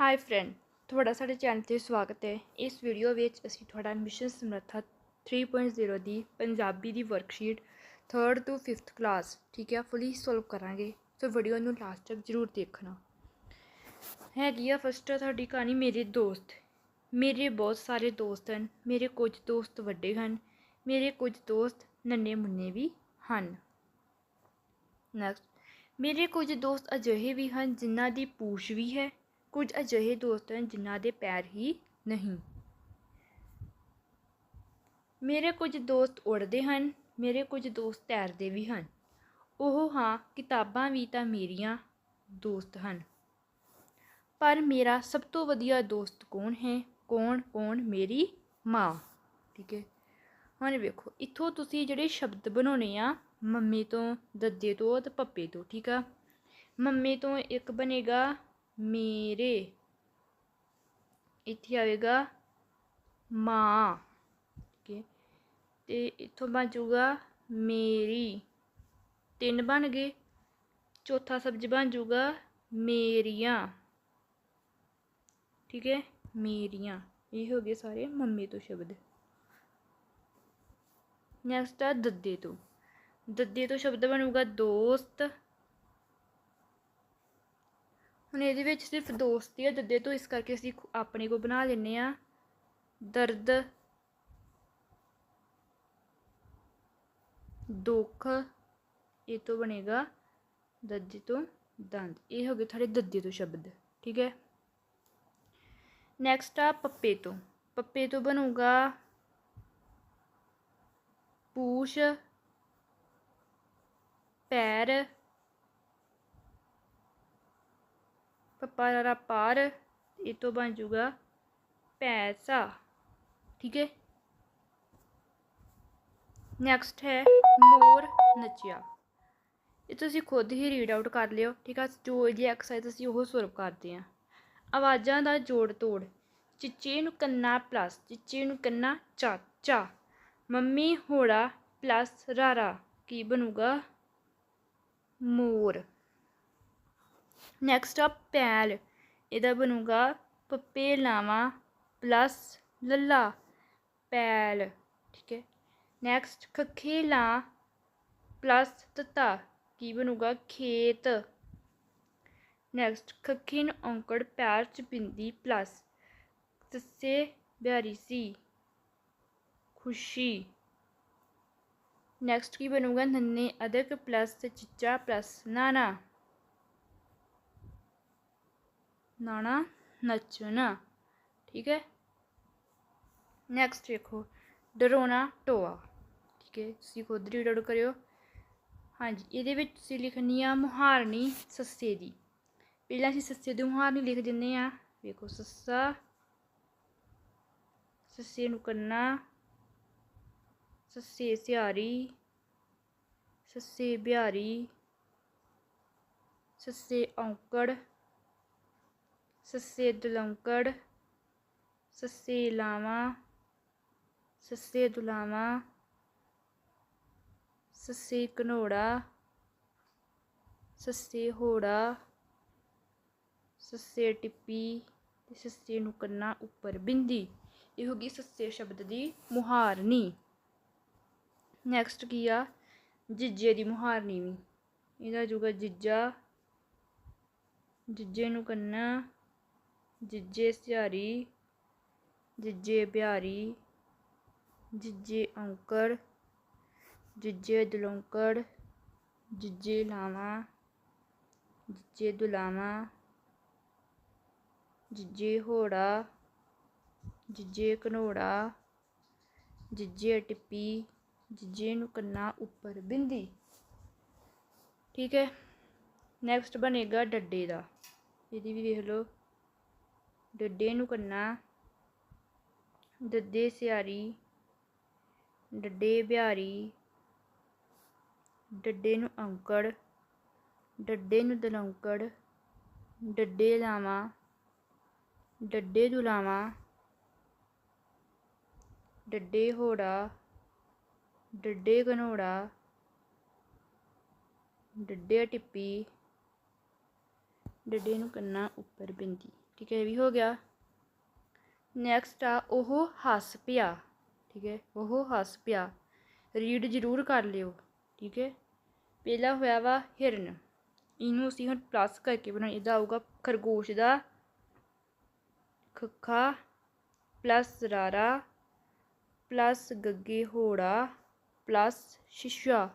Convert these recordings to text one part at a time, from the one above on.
High friend ਤੁਹਾਡਾ ਸਾਡੇ channel ਤੇ ਸਵਾਗਤ ਹੈ। ਇਸ ਵੀਡੀਓ ਵਿੱਚ ਅਸੀਂ ਤੁਹਾਡਾ ਮਿਸ਼ਨ ਸਮਰੱਥਾ 3.0 ਦੀ ਪੰਜਾਬੀ ਦੀ ਵਰਕਸ਼ੀਟ 3rd ਤੋਂ 5th ਕਲਾਸ ਠੀਕ ਹੈ ਫੁੱਲੀ ਸੋਲਵ ਕਰਾਂਗੇ। ਸੋ ਵੀਡੀਓ ਨੂੰ ਲਾਸਟ ਤੱਕ ਜ਼ਰੂਰ ਦੇਖਣਾ। ਹੈਗੀ ਆ ਫਸਟ ਤੁਹਾਡੀ ਕਹਾਣੀ, ਮੇਰੇ ਦੋਸਤ। ਮੇਰੇ ਬਹੁਤ ਸਾਰੇ ਦੋਸਤ ਹਨ, ਮੇਰੇ ਕੁਝ ਦੋਸਤ ਵੱਡੇ ਹਨ, ਮੇਰੇ ਕੁਝ ਦੋਸਤ ਨੰਨੇ ਮੁੰਨੇ ਵੀ ਹਨ। ਨੈਕਸਟ ਮੇਰੇ ਕੁਝ ਦੋਸਤ ਅਜਿਹੇ ਵੀ ਹਨ ਜਿਨ੍ਹਾਂ ਦੀ ਪੂਛ ਵੀ ਹੈ ਕੁਝ ਅਜਿਹੇ ਦੋਸਤ ਹਨ ਜਿਨ੍ਹਾਂ ਦੇ ਪੈਰ ਹੀ ਨਹੀਂ। ਮੇਰੇ ਕੁਝ ਦੋਸਤ ਉੜਦੇ ਹਨ, ਮੇਰੇ ਕੁਝ ਦੋਸਤ ਤੈਰਦੇ ਵੀ ਹਨ। ਉਹ ਹਾਂ, ਕਿਤਾਬਾਂ ਵੀ ਤਾਂ ਮੇਰੀਆਂ ਦੋਸਤ ਹਨ। ਪਰ ਮੇਰਾ ਸਭ ਤੋਂ ਵਧੀਆ ਦੋਸਤ ਕੌਣ ਹੈ? ਕੌਣ ਕੌਣ ਮੇਰੀ ਮਾਂ? ਠੀਕ ਹੈ। ਹੁਣ ਵੇਖੋ, ਇੱਥੋਂ ਤੁਸੀਂ ਜਿਹੜੇ ਸ਼ਬਦ ਬਣਾਉਣੇ ਆ, ਮੰਮੀ ਤੋਂ, ਦੱਦੇ ਤੋਂ ਤੇ ਪੱਪੇ ਤੋਂ, ਠੀਕ ਆ? ਮੰਮੀ ਤੋਂ ਇੱਕ ਬਣੇਗਾ ਮੇਰੇ। ਇੱਥੇ ਆਵੇਗਾ ਮਾਂ। ਠੀਕ ਹੈ। ਤੇ ਇੱਥੋਂ ਬਣ ਜਾਊਗਾ ਮੇਰੀ। ਤਿੰਨ ਬਣ ਗਏ। ਚੌਥਾ ਸ਼ਬਜ਼ ਬਣ ਜਾਊਗਾ ਮੇਰੀਆਂ। ਠੀਕ ਹੈ। ਮੇਰੀਆਂ। ਇਹ ਹੋ ਗਏ ਸਾਰੇ ਮੰਮੀ ਤੋਂ ਸ਼ਬਦ। ਨੈਕਸਟ ਆ ਦੱਦੇ ਤੋਂ। ਦੱਦੇ ਤੋਂ ਸ਼ਬਦ ਬਣੂਗਾ ਦੋਸਤ। ਹੁਣ ਇਹਦੇ ਵਿੱਚ ਸਿਰਫ ਦੋਸਤੀ ਆ ਦੱਦੇ ਤੋਂ ਇਸ ਕਰਕੇ ਅਸੀਂ ਆਪਣੇ ਕੋ ਬਣਾ ਲੈਨੇ ਆ ਦਰਦ, ਦੁੱਖ, ਇਹ ਤੋਂ ਬਣੇਗਾ ਦੱਦੇ ਤੋਂ ਦੰਦ। ਇਹ ਹੋ ਗਏ ਤੁਹਾਡੇ ਦੱਦੇ ਤੋਂ ਸ਼ਬਦ, ਠੀਕ ਹੈ? ਨੈਕਸਟ ਆ ਪੱਪੇ ਤੋਂ। ਪੱਪੇ ਤੋਂ ਬਣੂਗਾ ਪੂਛ, ਪੈਰ ਪੱਪਾ ਰਾ ਪਾਰ, ਇਹ ਤੋਂ ਬਣ ਜਾਊਗਾ ਪੈਸਾ। ਠੀਕ ਹੈ? ਨੈਕਸਟ ਹੈ ਮੋਰ ਨੱਚਿਆ। ਇਹ ਤੁਸੀਂ ਖੁਦ ਹੀ ਰੀਡ ਆਊਟ ਕਰ ਲਿਓ, ਠੀਕ ਆ? ਜੋ ਇਹਦੀ ਐਕਸਰਸਾਈਜ਼ ਅਸੀਂ ਉਹ ਸੋਲਵ ਕਰਦੇ ਹਾਂ। ਆਵਾਜ਼ਾਂ ਦਾ ਜੋੜ ਤੋੜ। ਚਿੱਚੇ ਨੂੰ ਕੰਨਾ ਪਲੱਸ ਚਿੱਚੇ ਨੂੰ ਕੰਨਾ ਚਾ ਚਾ ਮੰਮੀ ਹੋੜਾ ਪਲੱਸ ਰਾਰਾ। ਕੀ ਬਣੂਗਾ? ਮੋਰ। ਨੈਕਸਟ ਆ ਪੈਲ। ਇਹਦਾ ਬਣੂਗਾ ਪੱਪੇ ਲਾਵਾਂ ਪਲੱਸ ਲੱਲਾ। ਪੈਲ, ਠੀਕ ਹੈ। ਨੈਕਸਟ ਖੱਖੇ ਲਾ ਪਲੱਸ ਤਤਾ। ਕੀ ਬਣੂਗਾ? ਖੇਤ। ਨੈਕਸਟ ਖੱਖੀ ਨੂੰ ਔਂਕੜ ਪੈਰ ਚ ਬਿੰਦੀ ਪਲੱਸ ਸੱਸੇ ਬਿਹਾਰੀ ਸੀ। ਖੁਸ਼ੀ। ਨੈਕਸਟ ਕੀ ਬਣੂਗਾ? ਨੰਨੇ ਅਦਕ ਪਲੱਸ ਚਿੱਚਾ ਪਲੱਸ ਨਾਨਾ। ਨਾਣਾ ਨੱਚਣਾ। ਠੀਕ ਹੈ? ਨੈਕਸਟ ਵੇਖੋ। ਡਰੋਣਾ ਟੋਆ। ਠੀਕ ਹੈ? ਤੁਸੀਂ ਖੁਦ ਰੀਡ ਆਊਟ ਕਰਿਓ। ਹਾਂਜੀ, ਇਹਦੇ ਵਿੱਚ ਤੁਸੀਂ ਲਿਖਣੀ ਆ ਮੁਹਾਰਨੀ ਸੱਸੇ ਦੀ। ਪਹਿਲਾਂ ਅਸੀਂ ਸੱਸੇ ਦੀ ਮੁਹਾਰਨੀ ਲਿਖ ਦਿੰਦੇ ਆ। ਵੇਖੋ, ਸੱਸਾ। ਸੱਸੇ ਨੂੰ ਕੰਨਾ। ਸੱਸੇ ਸਿਆਰੀ ਸੱਸੇ ਬਿਹਾਰੀ। ਸੱਸੇ ਔਂਕੜ। ਸੱਸੇ ਦੁਲੰਕੜ ਸੱਸੇ ਲਾਵਾਂ ਸੱਸੇ ਦੁਲਾਵਾਂ ਸੱਸੇ ਘਨੋੜਾ ਸੱਸੇ ਹੋੜਾ ਸੱਸੇ ਟਿੱਪੀ ਤੇ ਸੱਸੇ ਨੂੰ ਕੰਨਾ ਉੱਪਰ ਬਿੰਦੀ। ਇਹ ਹੋ ਗਈ ਸੱਸੇ ਸ਼ਬਦ ਦੀ ਮੁਹਾਰਨੀ। ਨੈਕਸਟ ਕੀ ਆ? ਜਿੱਜੇ ਦੀ ਮੁਹਾਰਨੀ ਵੀ। ਇਹਦਾ ਜੂਗਾ ਜਿੱਜਾ ਜਿੱਜੇ ਨੂੰ ਕੰਨਾ ਜੀਜੇ ਸਿਹਾਰੀ, ਜੀਜੇ ਬਿਹਾਰੀ, ਜੀਜੇ ਔਂਕੜ ਜਿੱਜੇ ਦੁਲੰਕੜ, ਜੀਜੇ ਲਾਵਾਂ ਜੀਜੇ ਦੁਲਾਵਾਂ ਜੀਜੇ ਹੋੜਾ, ਜੀਜੇ ਘਨੋੜਾ, ਜੀਜੇ ਟਿੱਪੀ, ਜੀਜੇ ਨੂੰ ਕੰਨਾ ਉੱਪਰ ਬਿੰਦੀ। ਠੀਕ ਹੈ। ਨੈਕਸਟ ਬਣੇਗਾ ਡੱਡੇ ਦਾ। ਇਹਦੀ ਵੀ ਵੇਖ ਲਓ। ਡੱਡੇ ਨੂੰ ਕੰਨਾ। ਦੱਦੇ ਸਿਆਰੀ ਡੱਡੇ ਬਿਹਾਰੀ ਡੱਡੇ ਨੂੰ ਔਂਕੜ ਡੱਡੇ ਨੂੰ ਦਲੌਂਕੜ ਡੱਡੇ ਲਾਵਾਂ ਡੱਡੇ ਦੁਲਾਵਾਂ ਡੱਡੇ ਹੋੜਾ ਡੱਡੇ ਘਨੋੜਾ ਡੱਡੇ ਟਿੱਪੀ ਡੱਡੇ ਨੂੰ ਕੰਨਾ ਉੱਪਰ ਬਿੰਦੀ। ਠੀਕ ਹੈ ਇਹ ਵੀ ਹੋ ਗਿਆ। ਨੈਕਸਟ ਆ ਉਹ ਹੱਸ ਪਿਆ, ਠੀਕ ਹੈ, ਉਹ ਹੱਸ ਪਿਆ। ਰੀਡ ਜ਼ਰੂਰ ਕਰ ਲਿਓ, ਠੀਕ ਹੈ। ਪਹਿਲਾ ਹੋਇਆ ਵਾ ਹਿਰਨ। ਇਹਨੂੰ ਅਸੀਂ ਹੁਣ ਪਲੱਸ ਕਰਕੇ ਬਣਾਈ ਇਹਦਾ ਆਊਗਾ ਖਰਗੋਸ਼ ਦਾ ਖੱਖਾ ਪਲੱਸ ਰਾਰਾ ਪਲੱਸ ਗੱਗੇ ਹੋੜਾ ਪਲੱਸ ਸ਼ੀਸ਼ਾ,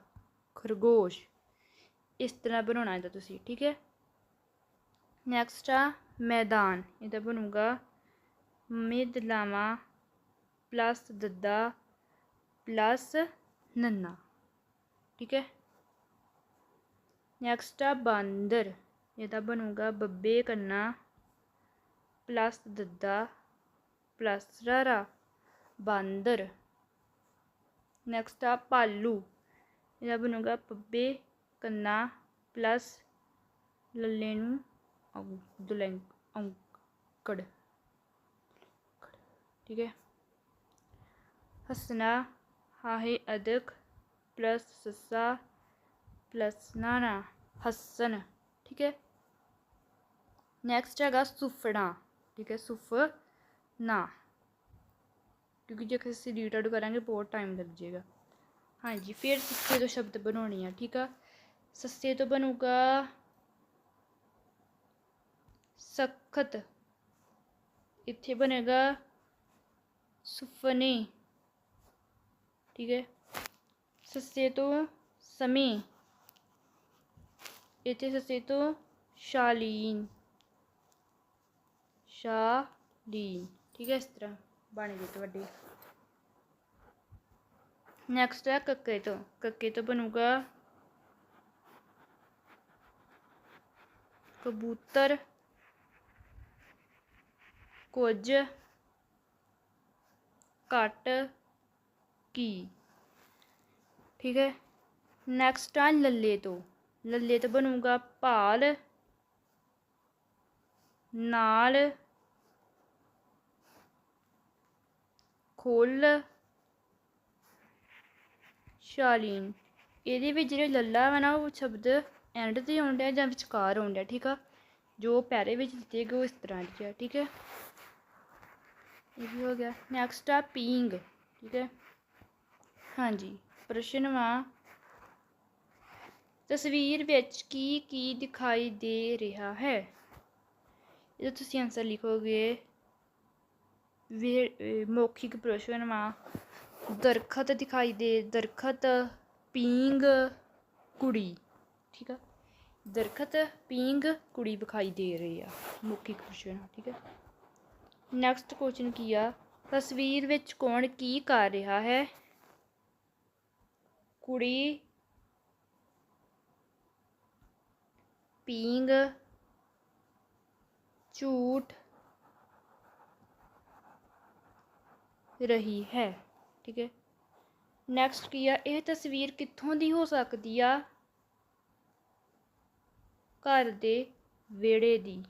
ਖਰਗੋਸ਼। ਇਸ ਤਰ੍ਹਾਂ ਬਣਾਉਣਾ ਇਹਦਾ ਤੁਸੀਂ, ਠੀਕ ਹੈ। ਨੈਕਸਟ ਆ ਮੈਦਾਨ। ਇਹਦਾ ਬਣੂਗਾ ਮਿਦਲਾਵਾ ਪਲੱਸ ਦੱਦਾ ਪਲੱਸ ਨੰਨਾ। ਠੀਕ ਹੈ? ਨੈਕਸਟ ਆ ਬਾਂਦਰ। ਇਹਦਾ ਬਣੂਗਾ ਬੱਬੇ ਕੰਨਾ ਪਲੱਸ ਦੱਦਾ ਪਲੱਸ ਰਾਰਾ। ਬਾਂਦਰ। ਨੈਕਸਟ ਆ ਪਾਲੂ। ਇਹਦਾ ਬਣੂਗਾ ਪੱਬੇ ਕੰਨਾ ਪਲੱਸ ਲੱਲੇ ਨੂੰ ਔਂਕੜ ਠੀਕ ਹੈ। ਹਸਨਾ ਹਾਹੇ ਅਦਕ ਪਲੱਸ ਸੱਸਾ ਪਲੱਸ ਨਾਨਾ ਹਸਨ ਠੀਕ ਹੈ। ਨੈਕਸਟ ਹੈਗਾ ਸੁਫਣਾ ਠੀਕ ਹੈ ਸੁਫ ਨਾ ਕਿਉਂਕਿ ਜੇ ਅਸੀਂ ਰੀਡ ਕਰਾਂਗੇ, ਬਹੁਤ ਟਾਈਮ ਲੱਗ ਜਾਏਗਾ। ਹਾਂਜੀ, ਫਿਰ ਸੱਸੇ ਤੋਂ ਸ਼ਬਦ ਬਣਾਉਣੇ ਆ, ਠੀਕ ਆ? ਸੱਸੇ ਤੋਂ ਬਣੂਗਾ ਸਖਤ ਇੱਥੇ ਬਣੇਗਾ ਸੁਫਨੇ ਠੀਕ ਹੈ ਸੱਸੇ ਤੋਂ ਸਮੇਂ ਇੱਥੇ ਸੱਸੇ ਤੋਂ ਸ਼ਾਲੀਨ ਸ਼ਾਲੀਨ ਠੀਕ ਹੈ ਇਸ ਤਰ੍ਹਾਂ ਬਣ ਗਈ ਤੁਹਾਡੀ ਨੈਕਸਟ ਹੈ ਕੱਕੇ ਤੋਂ ਕੱਕੇ ਤੋਂ ਬਣੂਗਾ ਕਬੂਤਰ ਕੁਝ ਘੱਟ ਕੀ? ਠੀਕ ਹੈ। ਨੈਕਸਟ ਆ ਲੱਲੇ ਤੋਂ। ਲੱਲੇ ਤੋਂ ਬਣੂਗਾ ਭਾਲ, ਨਾਲ ਖੁੱਲ, ਸ਼ਾਲੀਨ। ਇਹਦੇ ਵਿੱਚ ਜਿਹੜੇ ਲੱਲਾ ਵਾ ਨਾ, ਉਹ ਸ਼ਬਦ ਐਂਡ ਤੇ ਆਉਂਦਾ ਜਾਂ ਵਿਚਕਾਰ ਆਉਂਦਾ ਠੀਕ ਆ? ਜੋ ਪੈਰੇ ਵਿੱਚ ਦਿੱਤੇ ਗਏ ਉਹ ਇਸ ਤਰ੍ਹਾਂ ਦੀ ਆ ਠੀਕ ਹੈ। ਇਹ ਵੀ ਹੋ ਗਿਆ। ਨੈਕਸਟ ਆ ਪੀਂਗ ਠੀਕ ਹੈ? ਹਾਂਜੀ, ਪ੍ਰਸ਼ਨ ਵਾ। ਤਸਵੀਰ ਵਿੱਚ ਕੀ ਕੀ ਦਿਖਾਈ ਦੇ ਰਿਹਾ ਹੈ? ਇਹ ਤੁਸੀਂ ਆਨਸਰ ਲਿਖੋਗੇ। ਮੌਖਿਕ ਪ੍ਰਸ਼ਨ ਵਾ। ਦਰਖਤ ਦਿਖਾਈ ਦੇ, ਦਰਖਤ ਪੀਂਗ ਕੁੜੀ, ਠੀਕ ਆ? ਦਰਖਤ ਪੀਂਗ ਕੁੜੀ ਵਿਖਾਈ ਦੇ ਰਹੀ ਆ। ਮੌਖਿਕ ਪ੍ਰਸ਼ਨ ਠੀਕ ਹੈ? ਨੈਕਸਟ ਕੁਐਸਚਨ ਕੀ ਆ? ਤਸਵੀਰ ਵਿੱਚ ਕੌਣ ਕੀ ਕਰ ਰਿਹਾ ਹੈ? ਕੁੜੀ ਪੀਂਗ ਝੂਠ ਰਹੀ ਹੈ, ਠੀਕ ਹੈ? ਨੈਕਸਟ ਕੀ ਆ? ਇਹ ਤਸਵੀਰ ਕਿੱਥੋਂ ਦੀ ਹੋ ਸਕਦੀ ਆ? ਘਰ ਦੇ ਵਿਹੜੇ ਦੀ।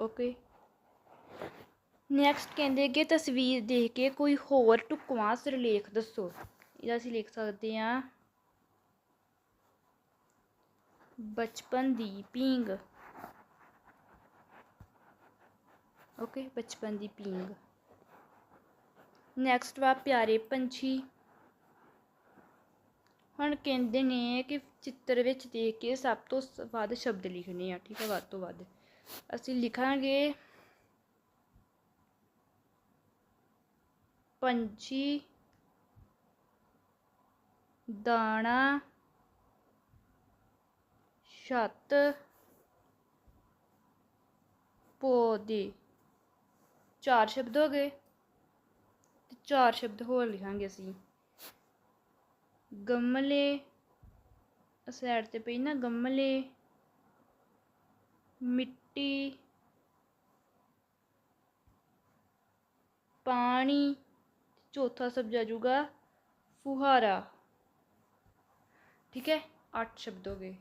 ਓਕੇ। ਨੈਕਸਟ ਕਹਿੰਦੇ ਕਿ ਤਸਵੀਰ ਦੇਖ ਕੇ ਕੋਈ ਹੋਰ ਢੁਕਵਾਂ ਸਿਰਲੇਖ ਦੱਸੋ। ਇਹਦਾ ਅਸੀਂ ਲਿਖ ਸਕਦੇ ਹਾਂ। ਬਚਪਨ ਦੀ ਪੀਂਗ ਓਕੇ, ਬਚਪਨ ਦੀ ਪੀਂਗ ਨੈਕਸਟ ਵਾ ਪਿਆਰੇ ਪੰਛੀ। ਹੁਣ ਕਹਿੰਦੇ ਨੇ ਕਿ ਚਿੱਤਰ ਵਿੱਚ ਦੇਖ ਕੇ ਸਭ ਤੋਂ ਵੱਧ ਸ਼ਬਦ ਲਿਖਣੇ ਆ, ਠੀਕ ਹੈ ਵੱਧ ਤੋਂ ਵੱਧ। ਅਸੀਂ ਲਿਖਾਂਗੇ ਪੰਛੀ, ਦਾਣਾ, ਛੱਤ, ਪੌਦੇ। ਚਾਰ ਸ਼ਬਦ ਹੋ ਗਏ ਤੇ ਚਾਰ ਸ਼ਬਦ ਹੋਰ ਲਿਖਾਂਗੇ ਅਸੀਂ। ਗਮਲੇ ਸਾਈਡ ਤੇ ਪਈ ਨਾ ਗਮਲੇ। ਮਿੱਟੀ, ਪਾਣੀ, ਚੌਥਾ ਸ਼ਬਦ ਆ ਜਾਊਗਾ ਫੁਹਾਰਾ। ਠੀਕ ਹੈ? ਅੱਠ ਸ਼ਬਦ ਹੋ ਗਏ।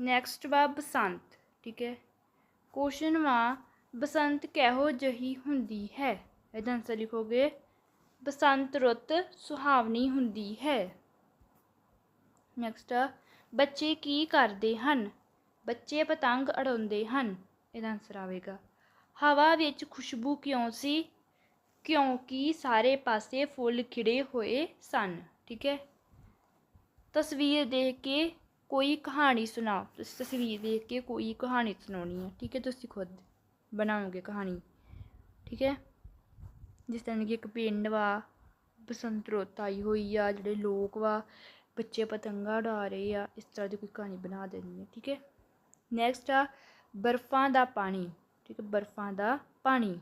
ਨੈਕਸਟ ਵਾ ਬਸੰਤ। ਠੀਕ ਹੈ? ਕੁਐਸਚਨ ਵਾ, ਬਸੰਤ ਕਿਹੋ ਜਿਹੀ ਹੁੰਦੀ ਹੈ? ਇਹਦਾ ਆਨਸਰ ਲਿਖੋਗੇ ਬਸੰਤ ਰੁੱਤ ਸੁਹਾਵਣੀ ਹੁੰਦੀ ਹੈ। ਨੈਕਸਟ ਆ ਬੱਚੇ ਕੀ ਕਰਦੇ ਹਨ? ਬੱਚੇ ਪਤੰਗ ਉਡਾਉਂਦੇ ਹਨ। ਇਹਦਾ ਆਨਸਰ ਆਵੇਗਾ। ਹਵਾ ਵਿੱਚ ਖੁਸ਼ਬੂ ਕਿਉਂ ਸੀ? ਕਿਉਂਕਿ ਸਾਰੇ ਪਾਸੇ ਫੁੱਲ ਖਿੜੇ ਹੋਏ ਸਨ। ਠੀਕ ਹੈ? ਤਸਵੀਰ ਦੇਖ ਕੇ ਕੋਈ ਕਹਾਣੀ ਸੁਣਾਓ ਤੁਸੀਂ ਤਸਵੀਰ ਦੇਖ ਕੇ ਕੋਈ ਕਹਾਣੀ ਸੁਣਾਉਣੀ ਹੈ। ਠੀਕ ਹੈ? ਤੁਸੀਂ ਖੁਦ ਬਣਾਓਗੇ ਕਹਾਣੀ। ਠੀਕ ਹੈ? ਜਿਸ ਤਰ੍ਹਾਂ ਕਿ ਇੱਕ ਪਿੰਡ ਵਾ, ਬਸੰਤ ਰੁੱਤ ਆਈ ਹੋਈ ਆ, ਜਿਹੜੇ ਲੋਕ ਵਾ ਬੱਚੇ ਪਤੰਗਾ ਉਡਾ ਰਹੇ ਆ, ਇਸ ਤਰ੍ਹਾਂ ਦੀ ਕੋਈ ਕਹਾਣੀ ਬਣਾ ਦੇਣੀ ਹੈ ਠੀਕ ਹੈ? ਨੈਕਸਟ ਆ, ਬਰਫ਼ਾਂ ਦਾ ਪਾਣੀ, ਠੀਕ ਹੈ, ਬਰਫ਼ਾਂ ਦਾ ਪਾਣੀ।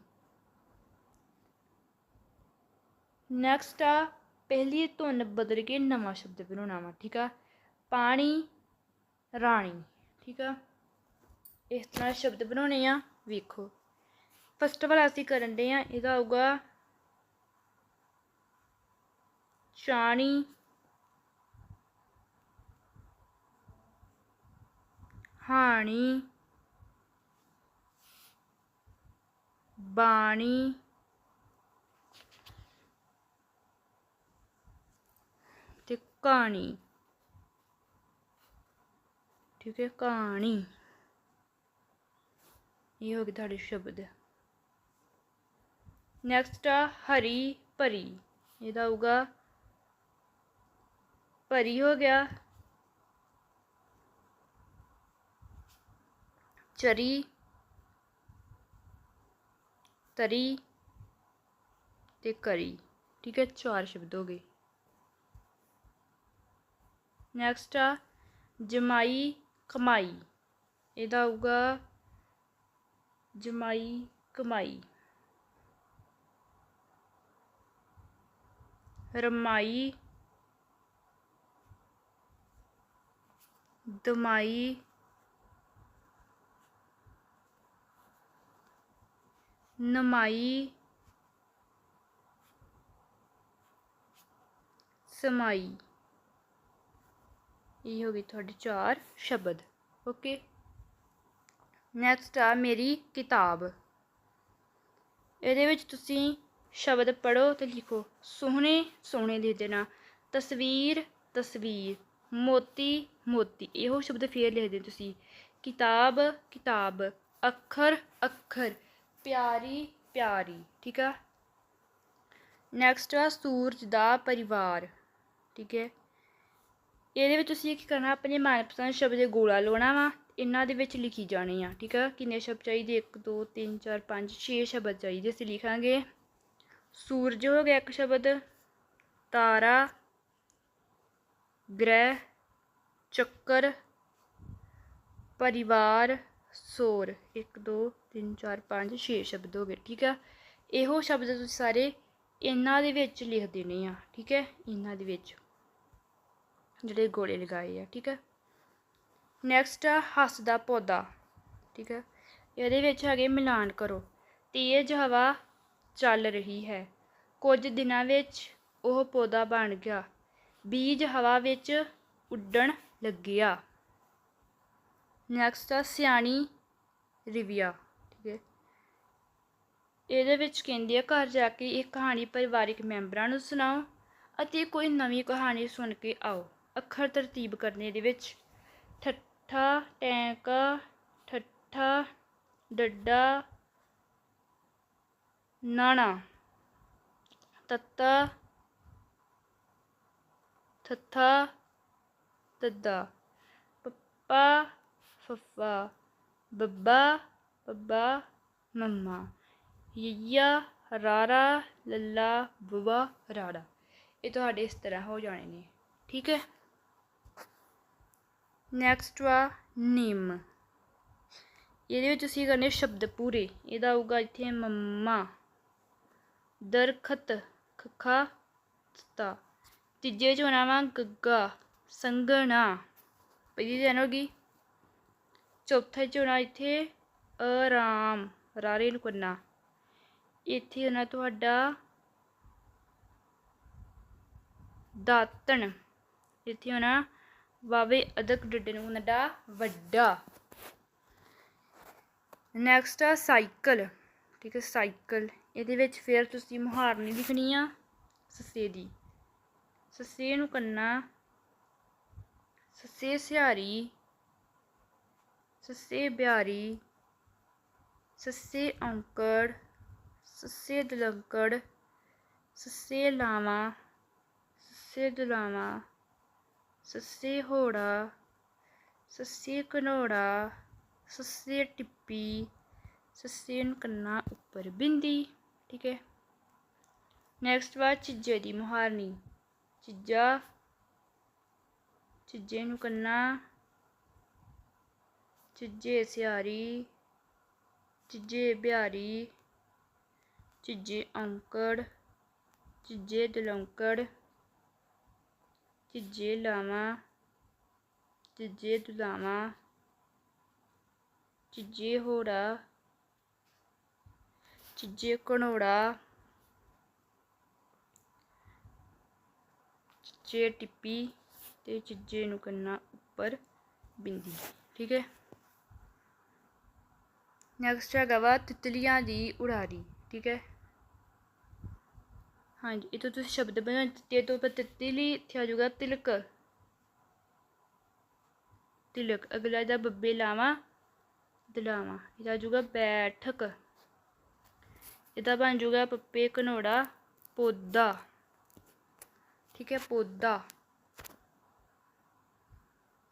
ਨੈਕਸਟ ਆ, ਪਹਿਲੀ ਧੁਨ ਬਦਲ ਕੇ ਨਵਾਂ ਸ਼ਬਦ ਬਣਾਉਣਾ ਵਾ ਠੀਕ ਆ? ਪਾਣੀ, ਰਾਣੀ, ਠੀਕ ਆ? ਇਸ ਤਰ੍ਹਾਂ ਸ਼ਬਦ ਬਣਾਉਣੇ ਆ, ਵੇਖੋ। ਫਸਟ ਵਾਲਾ ਅਸੀਂ ਕਰਨ ਦੇ ਆ, ਇਹਦਾ ਆਊਗਾ ਚਾਣੀ ਹਾਣੀ ਬਾਣੀ ਤੇ ਕਹਾਣੀ। ਠੀਕ ਹੈ, ਕਹਾਣੀ। ਇਹ ਹੋ ਗਏ ਤੁਹਾਡੇ ਸ਼ਬਦ। ਨੈਕਸਟ ਆ, ਹਰੀ ਭਰੀ। ਇਹਦਾ ਹੋਊਗਾ ਭਰੀ ਹੋ ਗਿਆ। ਚਰੀ, ਤਰੀ ਤੇ ਕਰੀ। ਠੀਕ ਹੈ, ਚਾਰ ਸ਼ਬਦ ਹੋ ਗਏ। ਨੈਕਸਟ ਆ, ਜਮਾਈ, ਕਮਾਈ। ਇਹਦਾ ਆਊਗਾ ਜਮਾਈ, ਕਮਾਈ। ਰਮਾਈ, ਦਮਾਈ ਨਮਾਈ ਸਮਾਈ। ਇਹ ਹੋ ਗਈ ਤੁਹਾਡੇ ਚਾਰ ਸ਼ਬਦ। ਓਕੇ ਨੈਕਸਟ ਆ ਮੇਰੀ ਕਿਤਾਬ। ਇਹਦੇ ਵਿੱਚ ਤੁਸੀਂ ਸ਼ਬਦ ਪੜੋ ਤੇ ਲਿਖੋ, ਸੋਹਣੇ ਸੋਹਣੇ ਲਿਖ ਦੇਣਾ ਤਸਵੀਰ ਤਸਵੀਰ, ਮੋਤੀ ਮੋਤੀ। ਇਹੋ ਸ਼ਬਦ ਫੇਰ ਲਿਖਦੇ ਤੁਸੀਂ। ਕਿਤਾਬ ਕਿਤਾਬ, ਅੱਖਰ ਅੱਖਰ। ਪਿਆਰੀ ਪਿਆਰੀ, ਠੀਕ ਆ? ਨੈਕਸਟ ਆ ਸੂਰਜ ਦਾ ਪਰਿਵਾਰ, ਠੀਕ ਹੈ? ਇਹਦੇ ਵਿੱਚ ਤੁਸੀਂ ਕੀ ਕਰਨਾ, ਆਪਣੇ ਮਨਪਸੰਦ ਸ਼ਬਦ ਦੇ ਗੋਲਾ ਲਾਉਣਾ ਵਾ, ਇਹਨਾਂ ਦੇ ਵਿੱਚ ਲਿਖੀ ਜਾਣੀ ਆ, ਠੀਕ ਆ? ਕਿੰਨੇ ਸ਼ਬਦ ਚਾਹੀਦੇ? 1 2 3 4 5 6 ਸ਼ਬਦ ਚਾਹੀਦੇ ਅਸੀਂ ਲਿਖਾਂਗੇ। ਸੂਰਜ ਹੋ ਗਿਆ ਇੱਕ ਸ਼ਬਦ, ਤਾਰਾ, ਗ੍ਰਹਿ, ਚੱਕਰ, ਪਰਿਵਾਰ, ਸੋਰ 1 2 3 4 5 6 ਸ਼ਬਦ ਹੋ ਗਏ, ਠੀਕ ਆ? ਇਹੋ ਸ਼ਬਦ ਤੁਸੀਂ ਸਾਰੇ ਇਹਨਾਂ ਦੇ ਵਿੱਚ ਲਿਖ ਦੇਣੇ ਆ, ਠੀਕ ਹੈ? ਇਹਨਾਂ ਦੇ ਵਿੱਚ, ਜਿਹੜੇ ਗੋਲੇ ਲਗਾਏ ਆ, ਠੀਕ ਹੈ ਨੈਕਸਟ ਆ ਹੱਸਦਾ ਪੌਦਾ, ਠੀਕ ਹੈ ਇਹਦੇ ਵਿੱਚ ਹੈਗੇ ਮਿਲਾਨ ਕਰੋ ਤੇਜ਼ ਹਵਾ ਚੱਲ ਰਹੀ ਹੈ, ਕੁਝ ਦਿਨਾਂ ਵਿੱਚ ਉਹ ਪੌਦਾ ਬਣ ਗਿਆ, ਬੀਜ ਹਵਾ ਵਿੱਚ ਉੱਡਣ ਲੱਗਿਆ। ਨੈਕਸਟ ਆ, ਸਿਆਣੀ ਰਿਵਿਆ। ਇਹਦੇ ਵਿੱਚ ਕਹਿੰਦੇ ਆ ਘਰ ਜਾ ਕੇ ਇਹ ਕਹਾਣੀ ਪਰਿਵਾਰਿਕ ਮੈਂਬਰਾਂ ਨੂੰ ਸੁਣਾਓ ਅਤੇ ਕੋਈ ਨਵੀਂ ਕਹਾਣੀ ਸੁਣ ਕੇ ਆਓ। ਅੱਖਰ ਤਰਤੀਬ ਕਰਨੇ ਦੇ ਵਿੱਚ। ਠੱਠਾ, ਟੈਂਕਾ, ਠੱਠਾ, ਡੱਡਾ, ਨਾਣਾ, ਤੱਤਾ, ਥੱਥਾ, ਤੱਦਾ, ਪੱਪਾ, ਫੱਫਾ, ਬੱਬਾ ਬੱਬਾ, ਮੰਮਾ। ਯੀਆ ਰਾਰਾ, ਲੱਲਾ ਬੁਆ ਰਾੜਾ। ਇਹ ਤੁਹਾਡੇ ਇਸ ਤਰ੍ਹਾਂ ਹੋ ਜਾਣੇ ਨੇ ਠੀਕ ਹੈ? ਨੈਕਸਟ ਵਾ ਨਿੰਮ। ਇਹਦੇ ਵਿੱਚ ਤੁਸੀਂ ਕਰਨੇ ਸ਼ਬਦ ਪੂਰੇ। ਇਹਦਾ ਆਊਗਾ ਇੱਥੇ ਮੰਮਾ, ਦਰਖਤ, ਖਖਾ ਤਾ ਤੀਜੇ ਚ ਹੋਣਾ ਵਾ ਗੱਗਾ ਸੰਗਣਾ ਪਹਿਲੀ ਜਨ ਹੋਗੀ ਚੌਥੇ ਚ ਹੋਣਾ ਇੱਥੇ ਆਰਾਮ ਰਾਰੇ ਨੂੰ ਕਰਨਾ। ਇੱਥੇ ਹੋਣਾ ਤੁਹਾਡਾ ਦਾਤਣ। ਇੱਥੇ ਹੋਣਾ ਵਾਵੇ ਅਦਕ ਡੱਡੇ ਨੂੰ ਨਡਾ ਵੱਡਾ। ਨੈਕਸਟ ਆ ਸਾਈਕਲ। ਠੀਕ ਹੈ, ਸਾਈਕਲ। ਇਹਦੇ ਵਿੱਚ ਫਿਰ ਤੁਸੀਂ ਮੁਹਾਰਨੀ ਲਿਖਣੀ ਆ, ਸੱਸੇ ਦੀ। ਸੱਸੇ ਨੂੰ ਕਰਨਾ ਸੱਸੇ ਸਿਆਰੀ ਸੱਸੇ ਬਿਹਾਰੀ। ਸੱਸੇ ਔਂਕੜ। ਸੱਸੇ ਦਲੰਕੜ, ਸੱਸੇ ਲਾਵਾਂ, ਸੱਸੇ ਦੁਲਾਵਾਂ, ਸੱਸੇ ਹੋੜਾ, ਸੱਸੇ ਘਨੋੜਾ, ਸੱਸੇ ਟਿੱਪੀ, ਸੱਸੇ ਨੂੰ ਕੰਨਾ ਉੱਪਰ ਬਿੰਦੀ, ਠੀਕ ਹੈ। ਨੈਕਸਟ ਵਾ ਚੀਜੇ ਦੀ ਮੁਹਾਰਨੀ। ਚੀਜਾ ਚੀਜੇ ਨੂੰ ਕੰਨਾ ਚੀਜੇ ਸਿਆਰੀ ਚੀਜੇ ਬਿਹਾਰੀ ਚੀਜੇ ਔਂਕੜ, ਚੀਜੇ ਦਲੌਂਕੜ, ਚਿੱਜੇ ਲਾਵਾਂ, ਚਿੱਜੇ ਦੁਲਾਵਾਂ, ਚੀਜੇ ਹੋੜਾ, ਚੀਜੇ ਘਨੋੜਾ, ਚੀਜੇ ਟਿੱਪੀ ਤੇ ਚੀਜੇ ਨੂੰ ਕੰਨਾ ਉੱਪਰ ਬਿੰਦੀ। ਠੀਕ ਹੈ? ਨੈਕਸਟ ਹੈਗਾ ਵਾ ਤਿਤਲੀਆਂ ਦੀ ਉਡਾਰੀ। ਠੀਕ ਹੈ? ਹਾਂਜੀ, ਇਹ ਤੋਂ ਤੁਸੀਂ ਸ਼ਬਦ ਬਣਾ ਤੇ ਤੋਂ ਪਰ ਤਿਤਲੀ ਇੱਥੇ ਆ ਜਾਊਗਾ ਤਿਲਕ। ਤਿਲਕ, ਅਗਲਾ ਦਾ ਬੱਬੇ ਲਾਵਾਂ, ਦਲਾਵਾਂ। ਇਹਦਾ ਆ ਜਾਊਗਾ ਬੈਠਕ। ਇਹਦਾ ਬਣ ਜਾਊਗਾ ਪੱਪੇ ਘਨੋੜਾ, ਪੌਦਾ। ਠੀਕ ਹੈ, ਪੌਦਾ।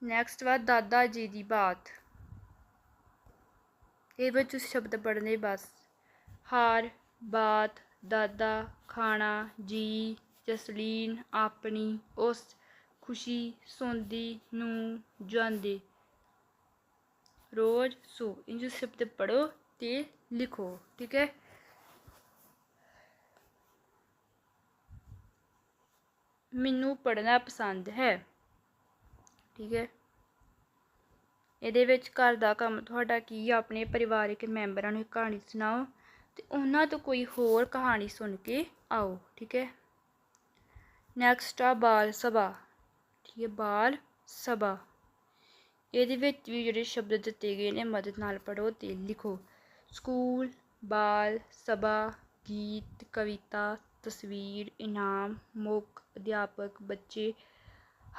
ਨੈਕਸਟ ਵਾ ਦਾਦਾ ਜੀ ਦੀ ਬਾਤ। ਇਹ ਵਿੱਚ ਤੁਸੀਂ ਸ਼ਬਦ ਪੜ੍ਹਨੇ ਬਸ। ਹਾਰ, ਬਾਤ, ਦਾਦਾ ਖਾਣਾ, ਜੀ, ਜਸਲੀਨ, ਆਪਣੀ, ਉਸ ਖੁਸ਼ੀ ਸੌਂਦੀ ਨੂੰ ਜਾਂਦੇ। ਰੋਜ਼ ਸੋ ਇਹ ਸ਼ਬਦ ਪੜੋ ਤੇ ਲਿਖੋ, ਠੀਕ ਹੈ? ਮੈਨੂੰ ਪੜ੍ਹਨਾ ਪਸੰਦ ਹੈ, ਠੀਕ ਹੈ? ਇਹਦੇ ਵਿੱਚ ਘਰ ਦਾ ਕੰਮ ਤੁਹਾਡਾ ਕੀ ਆਪਣੇ ਪਰਿਵਾਰਕ ਮੈਂਬਰਾਂ ਨੂੰ ਇੱਕ ਕਹਾਣੀ ਸੁਣਾਓ ਤੇ ਉਹਨਾਂ ਤੋਂ ਕੋਈ ਹੋਰ ਕਹਾਣੀ ਸੁਣ ਕੇ ਆਓ, ਠੀਕ ਹੈ। ਨੈਕਸਟ ਆ ਬਾਲ ਸਭਾ। ਠੀਕ ਹੈ, ਬਾਲ ਸਭਾ। ਇਹਦੇ ਵਿੱਚ ਵੀ ਜਿਹੜੇ ਸ਼ਬਦ ਦਿੱਤੇ ਗਏ ਨੇ, ਮਦਦ ਨਾਲ ਪੜੋ ਤੇ ਲਿਖੋ। ਸਕੂਲ, ਬਾਲ ਸਭਾ, ਗੀਤ, ਕਵਿਤਾ, ਤਸਵੀਰ, ਇਨਾਮ, ਮੁੱਖ, ਅਧਿਆਪਕ, ਬੱਚੇ,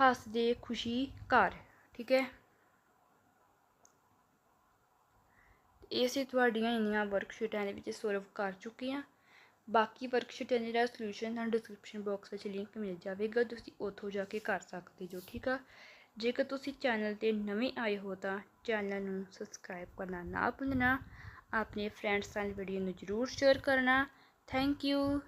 ਹੱਸਦੇ, ਖੁਸ਼ੀ, ਘਰ। ਠੀਕ ਹੈ। ਇਹ ਸੀ ਤੁਹਾਡੀਆਂ ਇੰਨੀਆਂ ਵਰਕਸ਼ੀਟਾਂ ਦੇ ਵਿੱਚ ਸੋਲਵ ਕਰ ਚੁੱਕੀ ਹਾਂ। ਬਾਕੀ ਵਰਕਸ਼ੀਟਾਂ ਦਾ ਸੋਲੂਸ਼ਨ ਤੁਹਾਨੂੰ ਡਿਸਕ੍ਰਿਪਸ਼ਨ ਬਾਕਸ ਵਿੱਚ ਲਿੰਕ ਮਿਲ ਜਾਵੇਗਾ, ਤੁਸੀਂ ਉੱਥੋਂ ਜਾ ਕੇ ਕਰ ਸਕਦੇ ਜੋ, ਠੀਕ ਆ? ਜੇਕਰ ਤੁਸੀਂ ਚੈਨਲ ਤੇ ਨਵੇਂ ਆਏ ਹੋ ਤਾਂ ਚੈਨਲ ਨੂੰ ਸਬਸਕ੍ਰਾਈਬ ਕਰਨਾ ਨਾ ਭੁੱਲਣਾ, ਆਪਣੇ ਫਰੈਂਡਸ ਨਾਲ ਵੀਡੀਓ ਨੂੰ ਜ਼ਰੂਰ ਸ਼ੇਅਰ ਕਰਨਾ। Thank you